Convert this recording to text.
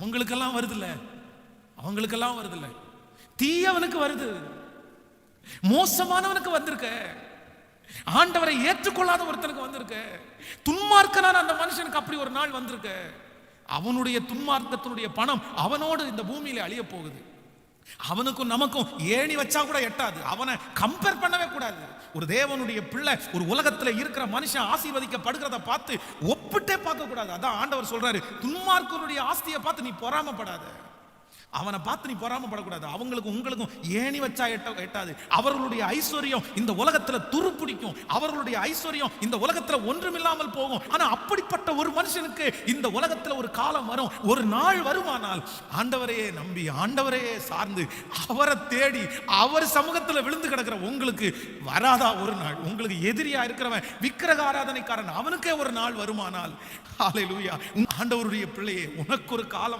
அவங்களுக்கெல்லாம் வருதுல்ல. அவங்களுக்கெல்லாம் வருதுல்ல. தீயவனுக்கு வருது. மோசமானவனுக்கு வந்திருக்க. ஆண்டவரை ஏற்றுக்கொள்ளாத ஒருத்தனுக்கு வந்திருக்க. துன்மார்க்கனான அந்த மனுஷனுக்கு அப்படி ஒரு நாள் வந்திருக்க. அவனுடைய துன்மார்க்கத்தினுடைய பணம் அவனோடு இந்த பூமியில அழிய போகுது. அவனுக்கும் நமக்கும் ஏணி வச்சா கூட எட்டாது. அவனை கம்பேர் பண்ணவே கூடாது. ஒரு தேவனுடைய பிள்ளை ஒரு உலகத்துல இருக்கிற மனுஷன் ஆசீர்வதிக்கப்படுகிறத பார்த்து ஒப்பிட்டே பார்க்க கூடாது அதான் ஆண்டவர் சொல்றாரு துன்மார்க்கருடைய ஆஸ்தியை பார்த்து நீ பொறாமப்படாத. அவனை பார்த்து நீ பொறாமப்படக்கூடாது. அவங்களுக்கும் உங்களுக்கும் ஏணி வச்சா எட்ட எட்டாது. அவர்களுடைய ஐஸ்வர்யம் இந்த உலகத்துல துருப்பிடிக்கும். அவர்களுடைய ஐஸ்வர்யம் இந்த உலகத்துல ஒன்றுமில்லாமல் போகும். ஆனா அப்படிப்பட்ட ஒரு மனுஷனுக்கு இந்த உலகத்துல ஒரு காலம் வரும். ஒரு நாள் வருமானால் ஆண்டவரையே நம்பி ஆண்டவரையே சார்ந்து அவரை தேடி அவர் சமூகத்துல விழுந்து கிடக்கிற உங்களுக்கு வராதா ஒரு நாள்? உங்களுக்கு எதிரியா இருக்கிறவன் விக்கிரக ஆராதனைக்காரன் அவனுக்கே ஒரு நாள் வருமானால். ஹalleluya. ஆண்டவருடைய பிள்ளையே உனக்கு ஒரு காலம்